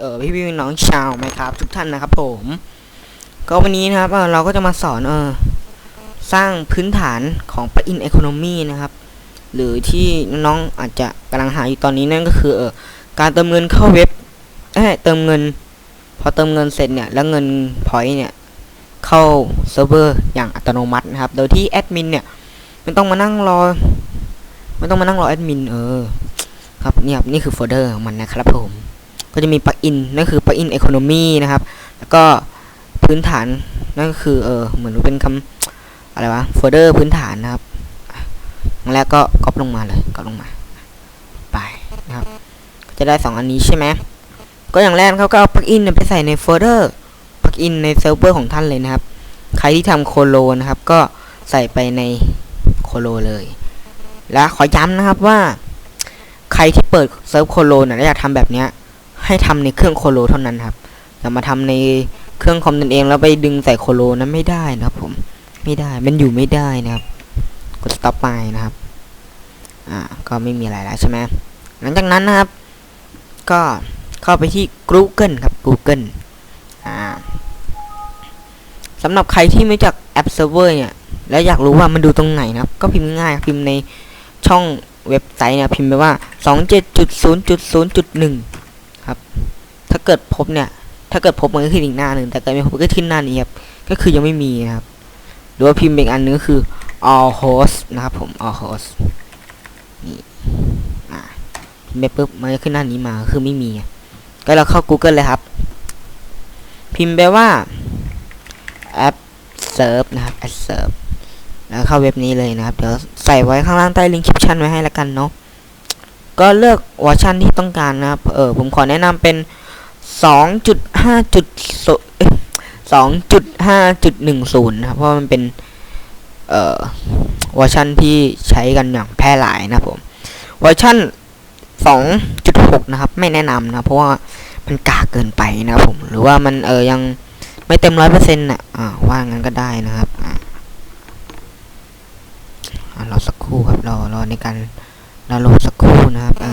เออพี่พี่น้องชาวไหมครับ ทุกท่านนะครับ ผม ก็วันนี้นะครับเราก็จะมาสอนเออสร้างพื้นฐานของ p l u g in Economy นะครับ หรือที่น้องอาจจะกำลังหาอยู่ตอนนี้นั่นก็คือเออการเติมเงินเข้าเว็บเอ้เติมเงิน พอเติมเงินเสร็จเนี่ยแล้วเงินพอยต์เนี่ยเข้าเซิร์ฟเวอร์อย่างอัตโนมัตินะครับ โดยที่แอดมินเนี่ยไม่ต้องมานั่งรอไม่ต้องมานั่งรอแอดมินเออครับนี่ครับนี่คือโฟลเดอร์ของมันนะครับผม ก็จะมีปลั๊กอินนั่นคือปลั๊กอิน Economy นะครับ แล้วก็พื้นฐานนั่นคือเออเหมือนเป็นคำอะไรวะโฟลเดอร์พื้นฐานนะครับอย่างแรกก็ก๊อปลงมาเลยก๊อปลงมา ไปนะครับ ก็จะได้สองอันนี้ใช่ไหมก็อย่างแรกเขาก็เอาปลั๊กอินไปใส่ในโฟลเดอร์ปลั๊กอินในเซิร์ฟเวอร์ของท่านเลยนะครับ ใครที่ทำโคโลนะครับ ก็ใส่ไปในโคโลเลย และขอย้ำนะครับว่า ใครที่เปิดเซิร์ฟโคโลนะและอยากทำแบบเนี้ย ให้ทำในเครื่องโคโลเท่านั้นครับอย่ามาทำในเครื่องคอมตนเองแล้วไปดึงใส่โคโลนั้นไม่ได้นะครับผมไม่ได้มันอยู่ไม่ได้นะครับ กด stop ไปนะครับอ่าก็ไม่มีอะไรแล้วใช่ไหมหลังจากนั้นนะครับ ก็เข้าไปที่ Google ครับ Google อ่าสำหรับใครที่ไม่จักแอปเซิร์ฟเวอร์เนี่ยแล้วอยากรู้ว่ามันดูตรงไหนนะครับ ก็พิมพ์ง่ายพิมพ์ในช่องเว็บไซต์เนี่ยพิมพ์ไปว่า 27.0.0.1 ครับ ถ้าเกิดพบเนี่ย ถ้าเกิดพบมันก็ขึ้นอีกหน้าหนึ่งแต่เกิดไม่พบก็ขึ้นหน้านี้ครับ ก็คือยังไม่มีนะครับ หรือว่าพิมพ์อีกอันนึงก็คือ all host นะครับผม all host นี่อ่าพิมพ์ไปปุ๊บมันก็ขึ้นหน้านี้มาคือไม่มี ก็เราเข้า Google เลยครับ พิมพ์ไปว่า app serve นะครับ app serve แล้วเข้าเว็บนี้เลยนะครับ เดี๋ยวใส่ไว้ข้างล่างใต้ลิงก์คลิปชั่นไว้ให้ละกันเนาะ ก็เลือกเวอร์ชันที่ต้องการนะครับ เออผมขอแนะนำเป็น 2.5.2.5.10 นะครับ เพราะมันเป็น เอ่อเวอร์ชันที่ใช้กันอย่างแพร่หลายนะผมเวอร์ชัน2.6 นะครับ ไม่แนะนำนะ เพราะว่ามันกากเกินไปนะครับผม หรือว่ามันเออยังไม่เต็มร้อยเปอร์เซ็นต์น่ะอ่าว่างั้นก็ได้นะครับอ่ารอสักครู่ครับรอรอในการ ดาวน์โหลดสักครู่นะครับอ่า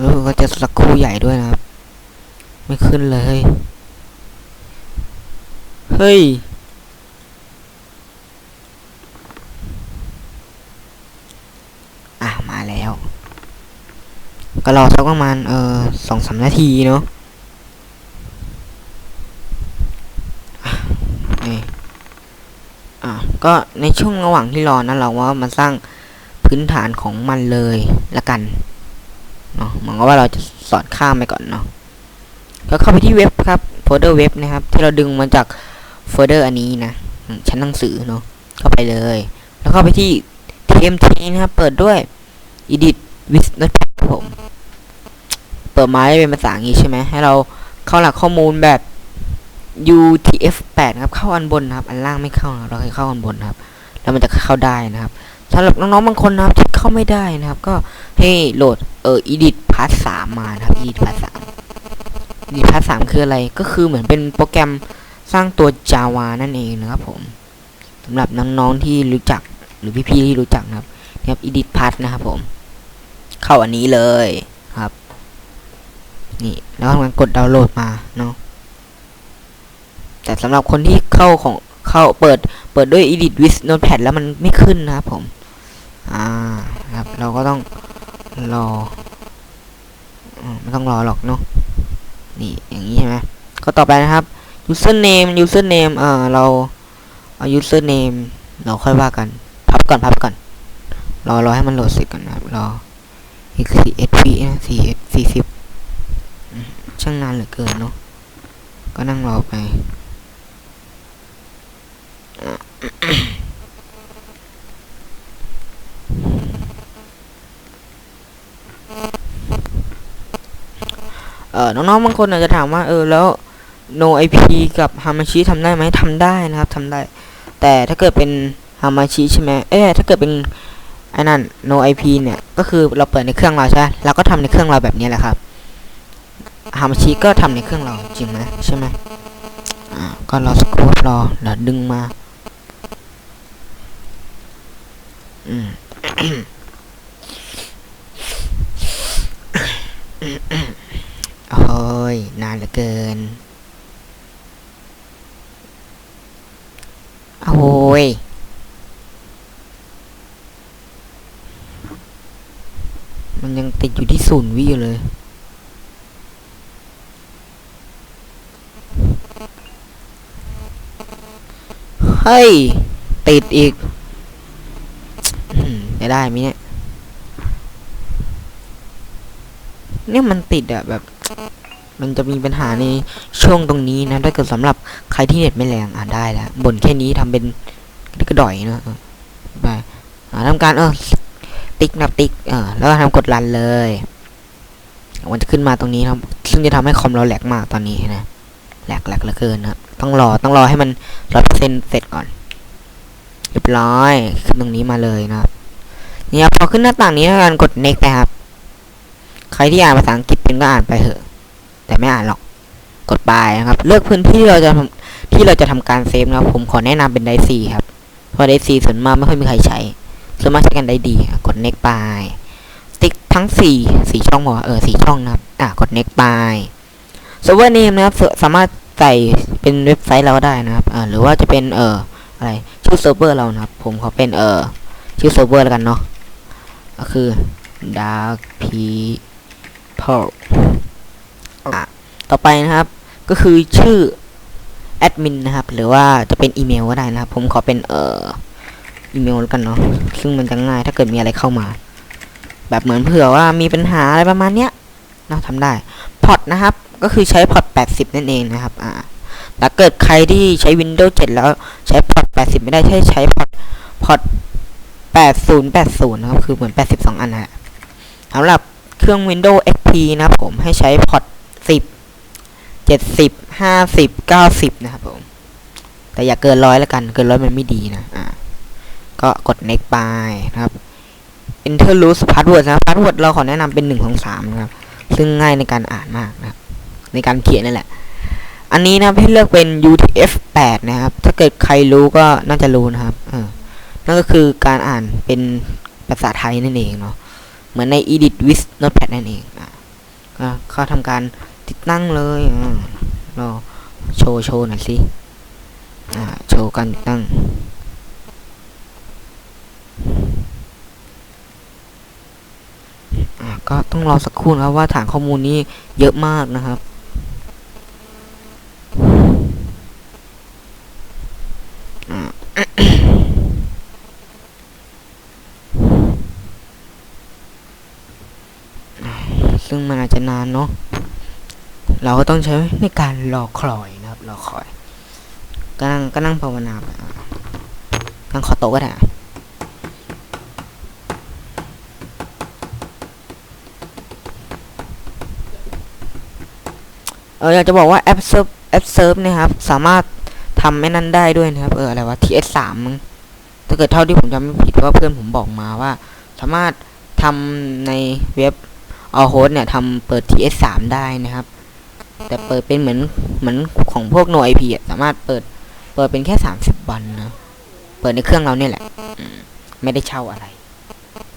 แล้วก็จะสักครู่ใหญ่ด้วยนะครับ ไม่ขึ้นเลย เฮ้ยอะมาแล้ว ก็รอสักประมาณเออสองสามนาทีเนาะนี่อะก็ในช่วงระหว่างที่รอนะเราว่ามาสร้าง พื้นฐานของมันเลยละกันเนาะเหมือนกับว่าเราจะสอนข้ามไปก่อนเนาะก็เข้าไปที่เว็บครับโฟลเดอร์เว็บนะครับ ที่เราดึงมาจากโฟลเดอร์อันนี้นะชั้นหนังสือเนาะเข้าไปเลย แล้วเข้าไปที่ tmt นะครับ เปิดด้วย edit with notepad ผม เปิดมาจะเป็นภาษาอย่างนี้ใช่ไหมให้เราเข้าหลักข้อมูลแบบ UTF-8 นะครับเข้าอันบนนะครับ อันล่างไม่เข้าเราให้เข้าอันบนนะครับ แล้วมันจะเข้าได้นะครับ สำหรับน้องๆบางคนนะครับที่เข้าไม่ได้นะครับ ก็ให้โหลดเอ่อ edit part 3มานะครับ edit part 3 edit part 3คืออะไรก็คือเหมือนเป็นโปรแกรมสร้างตัว Java นั่นเองนะครับผมสำหรับน้องๆที่รู้จักหรือพี่ๆที่รู้จักนะครับนะครับ edit part นะครับผม เข้าอันนี้เลยครับ นี่แล้วมันกดดาวน์โหลดมาเนาะแต่สำหรับคนที่เข้าของ เข้าเปิดเปิดด้วย edit with notepad แล้วมันไม่ขึ้นนะครับผม อ่าครับ เราก็ต้องรอไม่ต้องรอหรอกเนาะนี่อย่างนี้ใช่ไหมก็ต่อไปนะครับ username username เอ่อเราเอา username เราค่อยว่ากัน พับก่อนพับก่อน รอรอให้มันโหลดเสร็จก่อนนะครับ รออีกสี่เอสพีนะสี่เอสสี่สิบช่างนานเหลือเกินเนาะก็นั่งรอไป เออน้องๆบางคนอาจจะถามว่า เออแล้ว no ip กับ hamachi ทำได้ไหมทำได้นะครับทำได้ แต่ถ้าเกิดเป็น hamachi ใช่ไหมเอ๊ะถ้าเกิดเป็นไอ้นั่น no ip เนี่ยก็คือเราเปิดในเครื่องเราใช่ไหมเราก็ทำในเครื่องเราแบบนี้แหละครับ hamachi ก็ทำในเครื่องเราจริงไหมใช่ไหมอ่าก็รอสกรู่รอเดี๋ยวดึงมา อืม โอ้ย นานเหลือเกิน โอ้ยมันยังติดอยู่ที่ศูนย์วิอยู่เลย เฮ้ย ติดอีก จะได้ไหมเนี่ยเนี่ยมันติดอะแบบ มันจะมีปัญหาในช่วงตรงนี้นะถ้าเกิดสำหรับใครที่เน็ตไม่แรงอ่านได้แล้วบ่นแค่นี้ทำเป็นกระด่อยนะไปทำการเออติ๊กนับติ๊กเออแล้วก็ทำกดรันเลยมันจะขึ้นมาตรงนี้นะซึ่งจะทำให้คอมเราแหลกมากตอนนี้นะ แหลกแหลกเหลือเกินนะ ต้องรอ ต้องรอให้มันร้อยเปอร์เซ็นเสร็จก่อน เรียบร้อยขึ้นตรงนี้มาเลยนะครับ เนี่ยพอขึ้นหน้าต่างนี้แล้วกันกด next นะครับ ใครที่อ่านภาษาอังกฤษเป็นก็อ่านไปเถอะ แต่ไม่อ่านหรอก กดไปนะครับ เลือกพื้นที่เราจะท,ที่เราจะทำการเซฟนะครับ ผมขอแนะนำเป็นไดซีครับ เพราะไดซีส่วนมากไม่ค่อยมีใครใช้ ส่วนมากใช้กันได้ดี กด next ไป ติ๊กทั้งสี่สี่ช่องบอกเออสี่ช่องนะครับ อะ กด next ไป server name นะครับ สามารถใส่เป็นเว็บไซต์เราได้นะครับอ่าหรือว่าจะเป็นเอออะไรชื่อเซิร์ฟเวอร์เรานะครับ ผมขอเป็นเออชื่อเซิร์ฟเวอร์แล้วกันเนาะ ก็คือ dark people อะต่อไปนะครับก็คือชื่อแอดมินนะครับ หรือว่าจะเป็นอีเมลก็ได้นะครับ ผมขอเป็นเอ่ออีเมลแล้วกันเนาะซึ่งมันจะง่ายถ้าเกิดมีอะไรเข้ามา แบบเหมือนเผื่อว่ามีปัญหาอะไรประมาณเนี้ยเราทำได้พอร์ตนะครับ ก็คือใช้พอร์ต80 นั่นเองนะครับอ่าถ้าเกิดใครที่ใช้ Windows 7 แล้วใช้พอร์ต80 ไม่ได้ใช้ใช้พอร์ตพอร์ต 8080 นะครับ คือเหมือน 82 อันนะฮะสำหรับเครื่อง Windows XP นะครับผมให้ใช้พอร์ต 10 70 50 90 นะครับผม แต่อย่าเกินร้อยแล้วกัน เกินร้อยมันไม่ดีนะ อ่า ก็กด next ไปนะครับ enter root password นะ password เราขอแนะนำเป็น1 2 3นะครับ ซึ่งง่ายในการอ่านมากนะครับในการเขียนนั่นแหละ อันนี้นะให้เลือกเป็น UTF-8 นะครับ ถ้าเกิดใครรู้ก็น่าจะรู้นะครับ เออ นั่นก็คือการอ่านเป็นภาษาไทยนั่นเองเนาะเหมือนใน Edit with Notepad นั่นเองอะก็เขาทำการติดตั้งเลยอ่าเราโชว์โชว์หน่อยสิอ่าโชว์การติดตั้งก็ต้องรอสักครู่นะครับว่าฐานข้อมูลนี้เยอะมากนะครับ อะ ซึ่งมันอาจจะนานเนาะเราก็ต้องใช้ในการรอคอยนะครับรอคอยก็นั่งก็นั่งภาวนาไปนั่งขอโต๊ะก็ได้เอออยากจะบอกว่าแอปเซิร์ฟแอปเซิร์ฟนี่ยครับ สามารถทำไม่นั่นได้ด้วยนะครับ เอออะไรวะ TS3 มั้งถ้าเกิดเท่าที่ผมจำไม่ผิดว่าเพื่อนผมบอกมาว่า สามารถทำในเว็บ ออโฮสเนี่ยทำเปิด TS3 ได้นะครับ แต่เปิดเป็นเหมือนเหมือนของพวก no IP อะสามารถเปิดเปิดเป็นแค่ 30 วันนะ เปิดในเครื่องเราเนี่ยแหละ ไม่ได้เช่าอะไร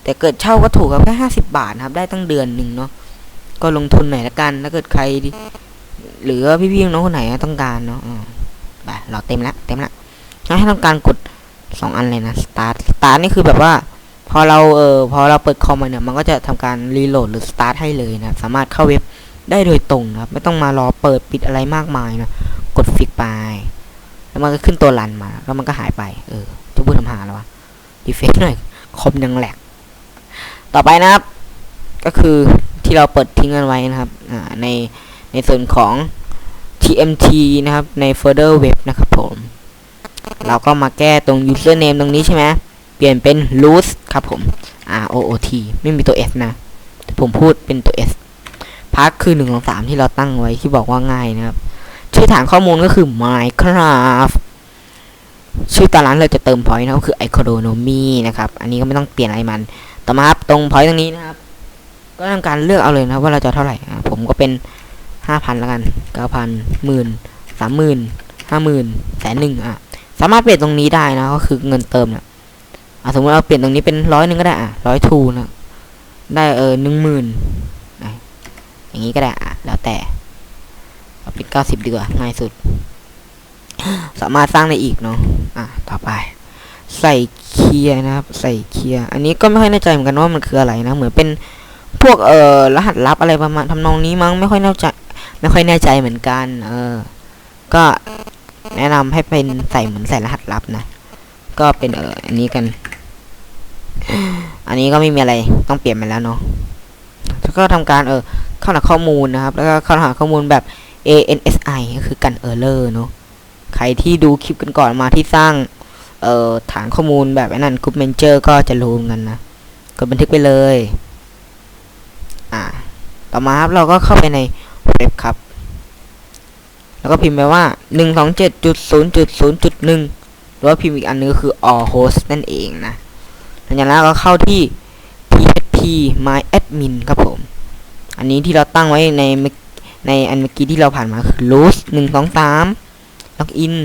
แต่เกิดเช่าก็ถูกครับแค่ห้าสิบาทครับ ได้ตั้งเดือนหนึ่งเนาะ ก็ลงทุนหน่อยละกัน ถ้าเกิดใคร หรือพี่ๆน้องคนไหนต้องการเนาะอ่าไปเราเต็มแล้วเต็มแล้วงั้นให้ต้องการกดสองอันเลยนะ start start นี่คือแบบว่า พอเราเออพอเราเปิดคอมมาเนี่ยมันก็จะทำการรีโหลดหรือ start ให้เลยนะสามารถเข้าเว็บได้โดยตรงนะครับไม่ต้องมารอเปิดปิดอะไรมากมายนะกดฟิกไป แล้วมันก็ขึ้นตัวรันมา แล้วมันก็หายไป เออจะพูดทำหาแล้ววะดีเฟกหน่อยคอมยังแหลก ต่อไปนะครับ ก็คือที่เราเปิดทิ้งกันไว้นะครับในในส่วนของ TMT นะครับใน Further Web นะครับผม เราก็มาแก้ตรง username ตรงนี้ใช่ไหม ปลี่ยนเป็น root ครับผม R O O T ไม่มีตัว S นะแต่ผมพูดเป็นตัว S พาร์ทคือหนึ่งของสามที่เราตั้งไว้ที่บอกว่าง่ายนะครับ ชื่อฐานข้อมูลก็คือ Minecraft ชื่อตารางเราจะเติม point นะก็คือ economy นะครับ อันนี้ก็ไม่ต้องเปลี่ยนอะไรมัน ต่อมาครับ ตรง point ตรงนี้นะครับ ก็ทำการเลือกเอาเลยนะครับว่าเราจะเท่าไหร่ ผมก็เป็นห้าพันแล้วกันเก้าพันหมื่นสามหมื่นห้าหมื่นแสนหนึ่งอะ สามารถเปลี่ยนตรงนี้ได้นะ ก็คือเงินเติมเนี่ย อะสมมติเราเปลี่ยนตรงนี้เป็นร้อยหนึ่งก็ได้อะร้อยทูนะได้เออหนึ่งหมื่นอย่างนี้ก็ได้อะแล้วแต่เอาเป็นเก้าสิบดีกว่าง่ายสุด สามารถสร้างได้อีกเนาะอะต่อไป ใส่เคียร์นะครับ ใส่เคียร์อันนี้ก็ไม่ค่อยแน่ใจเหมือนกันว่ามันคืออะไรนะเหมือนเป็นพวกเอ่อรหัสลับอะไรประมาณทำนองนี้มั้งไม่ค่อยแน่ใจไม่ค่อยแน่ใจเหมือนกัน เออ ก็แนะนำให้เป็นใส่เหมือนใส่รหัสลับนะ ก็เป็นเอออันนี้กัน อันนี้ก็ไม่มีอะไรต้องเปลี่ยนไปแล้วเนาะแล้วก็ทำการเออเข้าหัสข้อมูลนะครับ แล้วก็เข้าหัสข้อมูลแบบ ANSI ก็คือกันเออร์เลอร์เนาะใครที่ดูคลิปกันก่อนมาที่สร้างเอ่อฐานข้อมูลแบบนั่นกรุ๊ปเมนเจอร์ก็จะรู้กันนะกดบันทึกไปเลย อ่า ต่อมาครับเราก็เข้าไปในเว็บครับ แล้วก็พิมพ์ไปว่า 127.0.0.1หรือว่าพิมพ์อีกอันนึงก็คือ all host นั่นเองนะ หลังจากนั้นก็เข้าที่ php my admin ครับผม อันนี้ที่เราตั้งไว้ในในอันเมื่อกี้ที่เราผ่านมาคือ root 123 login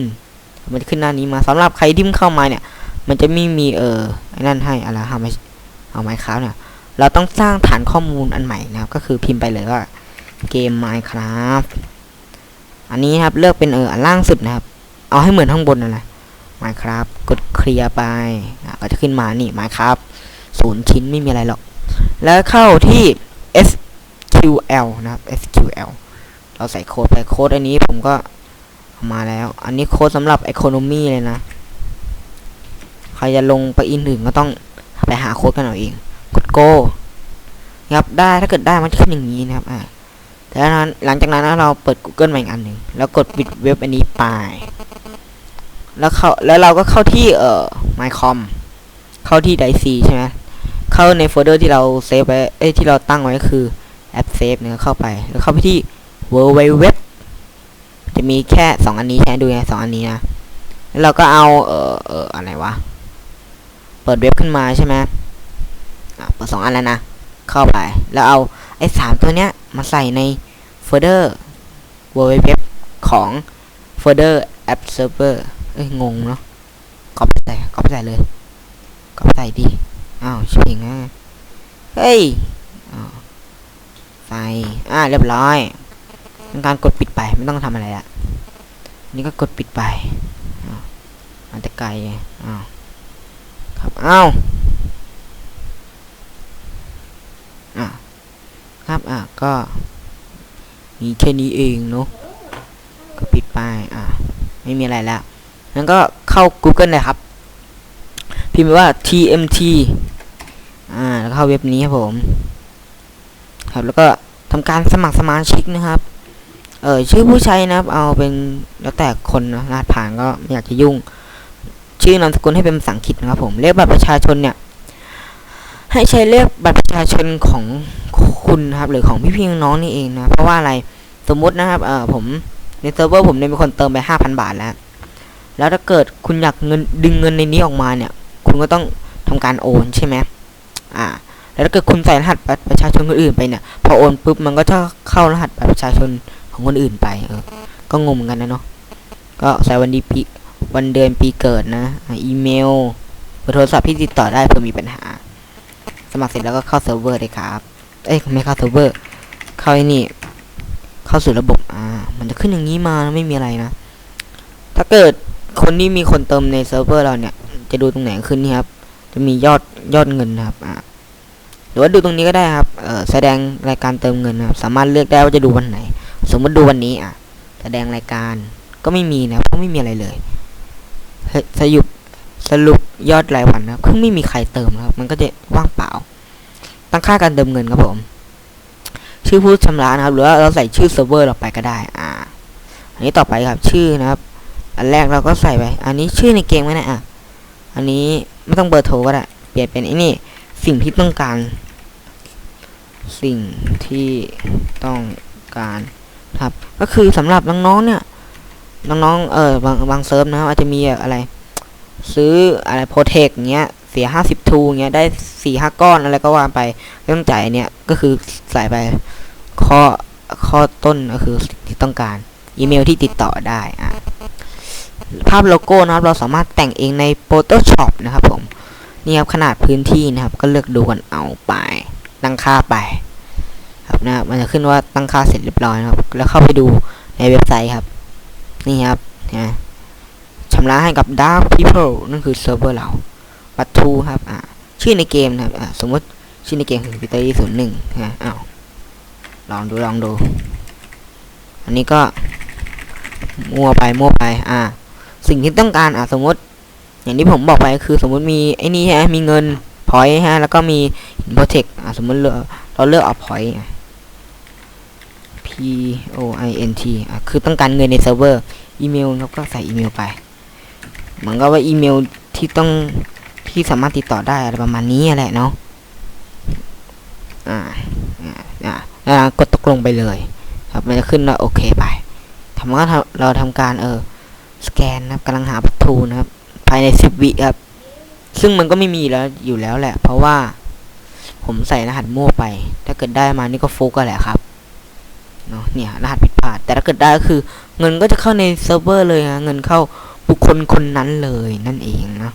มันจะขึ้นหน้านี้มาสำหรับใครที่เพิ่งเข้ามาเนี่ย มันจะไม่มีเออไอ้นั่นให้อะไรทำไมเอาไมค์ครับเนี่ย เราต้องสร้างฐานข้อมูลอันใหม่นะครับ ก็คือพิมพ์ไปเลยว่าเกม Minecraft อันนี้ครับเลือกเป็นเอออันล่างสุดนะครับ เอาให้เหมือนข้างบนนั่นแหละ Minecraft กดเคลียร์ไปก็จะขึ้นมานี่ Minecraft ศูนย์ชิ้นไม่มีอะไรหรอก แล้วเข้าที่ SQL นะครับ SQL เราใส่โค้ดไปโค้ดอันนี้ผมก็มาแล้ว อันนี้โค้ดสำหรับ Economy เลยนะ ใครจะลงไปอินอื่นก็ต้องไปหาโค้ดกันเอาเอง กด go ครับได้ถ้าเกิดได้มันจะขึ้นอย่างนี้นะครับอ่าแต่นั้นหลังจากนั้นเราเปิด Google มาอีกอันหนึ่งแล้วกดปิดเว็บอันนี้ไป แล้วเข้าแล้วเราก็เข้าที่เอ่อ mycom เข้าที่ dic ใช่ไหมเข้าในโฟลเดอร์ที่เราเซฟไว้เอ้ยที่เราตั้งไว้ก็คือแอปเซฟเนี่ยเข้าไปแล้วเข้าไปที่ world wide web จะมีแค่สองอันนี้ใช่ไหมดูไงสองอันนี้นะแล้วเราก็เอาเอ่อเอ่ออะไรวะเปิดเว็บขึ้นมาใช่ไหมอะเปิดสองอันแล้วนะเข้าไปแล้วเอาไอ้สามตัวเนี้ยมาใส่ในโฟลเดอร์ world wide web ของโฟลเดอร์ app server เอ้ยงงเนาะก๊อปใส่ก๊อปใส่เลยก๊อปใส่ดิอ้าวชิงนะเฮ้ยใส่อ่าเรียบร้อยเป็นการกดปิดไปไม่ต้องทำอะไรละนี่ก็กดปิดไปอ้าวมันจะไกลอ้าวครับอ้าวอะครับอะก็มีแค่นี้เองเนาะก็ปิดไปอะไม่มีอะไรแล้ว งั้นก็เข้า Google เลยครับ พิมพ์ว่า TMT อ่าแล้วเข้าเว็บนี้ครับผม ครับแล้วก็ทำการสมัครสมาชิกนะครับ เออชื่อผู้ใช้นะครับเอาเป็นแล้วแต่คนนะรหัสผ่านก็ไม่อยากจะยุ่ง ชื่อนามสกุลให้เป็นภาษาอังกฤษนะครับผมเลขบัตรประชาชนเนี่ยให้ใช้เลขบัตรประชาชนของคุณนะครับ หรือของพี่พี่น้องนี่เองนะเพราะว่าอะไรสมมุตินะครับเออผมในเซิร์ฟเวอร์ผมเนี่ยมีคนเติมไปห้าพันบาทแล้ว แล้วถ้าเกิดคุณอยากเงินดึงเงินในนี้ออกมาเนี่ย คุณก็ต้องทำการโอนใช่ไหมอ่า แล้วถ้าเกิดคุณใส่รหัสบัตรประชาชนคนอื่นไปเนี่ย พอโอนปุ๊บมันก็จะเข้ารหัสบัตรประชาชนของคนอื่นไปเออก็งงเหมือนกันนะเนาะ ก็ใส่วันดีปีวันเดือนปีเกิดนะ อีเมลเบอร์โทรศัพท์ที่ติดต่อได้เผื่อมีปัญหา สมัครเสร็จแล้วก็เข้าเซิร์ฟเวอร์เลยครับ เอ้ยไม่เข้าเซิร์ฟเวอร์ เข้าไอ้นี่ เข้าสู่ระบบ อ่า มันจะขึ้นอย่างนี้มาไม่มีอะไรนะ ถ้าเกิด คนที่มีคนเติมในเซิร์ฟเวอร์เราเนี่ย จะดูตรงไหนขึ้นนี่ครับ จะมียอดยอดเงินนะครับอ่าหรือว่าดูตรงนี้ก็ได้ครับเออแสดงรายการเติมเงินนะครับ สามารถเลือกได้ว่าจะดูวันไหน สมมติดูวันนี้อะ แสดงรายการก็ไม่มีนะเพราะไม่มีอะไรเลย สรุปสรุปยอดรายวันนะครับคือไม่มีใครเติมครับ มันก็จะว่างเปล่า ตั้งค่าการเติมเงินครับผม ชื่อผู้ชำระนะครับ หรือว่าเราใส่ชื่อเซิร์ฟเวอร์เราไปก็ได้ อ่า อันนี้ต่อไปครับ ชื่อนะครับ อันแรกเราก็ใส่ไป อันนี้ชื่อในเกมไว้นะอะ อันนี้ไม่ต้องเบอร์โทรก็ได้ เปลี่ยนเป็นไอ้นี่ สิ่งที่ต้องการ สิ่งที่ต้องการครับ ก็คือสำหรับน้องๆเนี่ย น้องๆ เออบางบางเซิร์ฟนะครับอาจจะมีอะไร ซื้ออะไรโปรเทคเงี้ย เสียห้าสิบทูเงี้ย ได้สี่ห้าก้อนอะไรก็ว่าไปไม่ต้องจ่ายเนี้ยก็คือใส่ไปข้อข้อต้นก็คือที่ต้องการ อีเมลที่ติดต่อได้อะ ภาพโลโก้นะครับ เราสามารถแต่งเองใน Photoshop นะครับผม นี่ครับขนาดพื้นที่นะครับ ก็เลือกดูกันเอาไป ตั้งค่าไป ครับนะครับมันจะขึ้นว่าตั้งค่าเสร็จเรียบร้อยนะครับ แล้วเข้าไปดูในเว็บไซต์ครับ นี่ครับนะชำระให้กับ Dark People นั่นคือเซิร์ฟเวอร์เราปัตทูครับอ่าชื่อในเกมนะครับอ่าสมมติชื่อในเกมคือพิตอรี่ศูนย์หนึ่งนะอ้าวลองดูลองดู อันนี้ก็มั่วไปมั่วไป อ่า สิ่งที่ต้องการอ่าสมมติ อย่างที่ผมบอกไปคือสมมติมีไอ้นี่ฮะมีเงินพอยฮะแล้วก็มีโปรเทคอ่าสมมติเราเราเลือกเอาพอย P O I N T อะคือต้องการเงินในเซิร์ฟเวอร์อีเมลครับก็ใส่อีเมลไปเหมือนกับว่าอีเมลที่ต้องที่สามารถติดต่อได้อะไรประมาณนี้แหละเนาะอ่าอ่าอ่าแล้วกดตกลงไปเลย ครับมันจะขึ้นว่าโอเคไปทำว่าเราทำการเออ สแกนนะครับกำลังหาประตูนะครับ ภายในสิบวิครับ ซึ่งมันก็ไม่มีแล้วอยู่แล้วแหละ เพราะว่า ผมใส่รหัสมั่วไป ถ้าเกิดได้มานี่ก็ฟุกก็แหละครับเนาะเนี่ยรหัสผิดพลาด แต่ถ้าเกิดได้ก็คือ เงินก็จะเข้าในเซิร์ฟเวอร์เลยฮะเงินเข้าบุคคลคนนั้นเลยนั่นเองนะ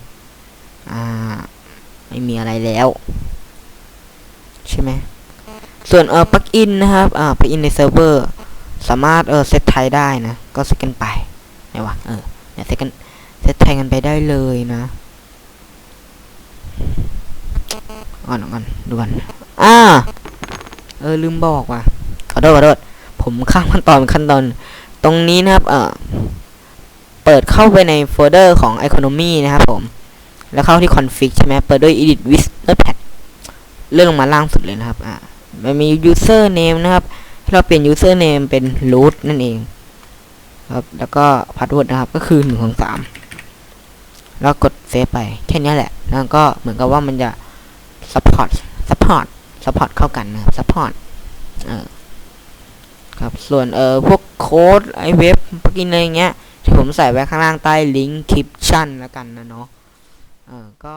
อ่าไม่มีอะไรแล้ว ใช่ไหมส่วนเออปลักอินนะครับอ่าปลักอินในเซิร์ฟเวอร์สามารถเออเซตไทยได้นะ ก็เซตกันไป ไหนวะเออเนี่ยเซตกันเซตไทยกันไปได้เลยนะก่อนก่อนดูกันอ่าเออลืมบอกว่ะขอโทษขอโทษผมข้ามขั้นตอนขั้นตอน ตรงนี้นะครับ เออเปิดเข้าไปในโฟลเดอร์ของ Economy นะครับผม แล้วเข้าที่ config ใช่ไหมเปิดด้วย edit with notepad เลื่อนลงมาล่างสุดเลยนะครับ อ่ามันมี user name นะครับให้เราเปลี่ยน user name เป็น root นั่นเอง ครับ แล้วก็ password นะครับ ก็คือหนึ่งของสามแล้วกดเซฟไป แค่นี้แหละ แล้วก็เหมือนกับว่ามันจะ support support support เข้ากันนะครับ support เออครับส่วนเออพวกโค้ดไอเว็บปกินอะไรเงี้ยที่ผมใส่ไว้ข้างล่างใต้ลิงก์คลิปชั่นแล้วกันนะเนาะเออก็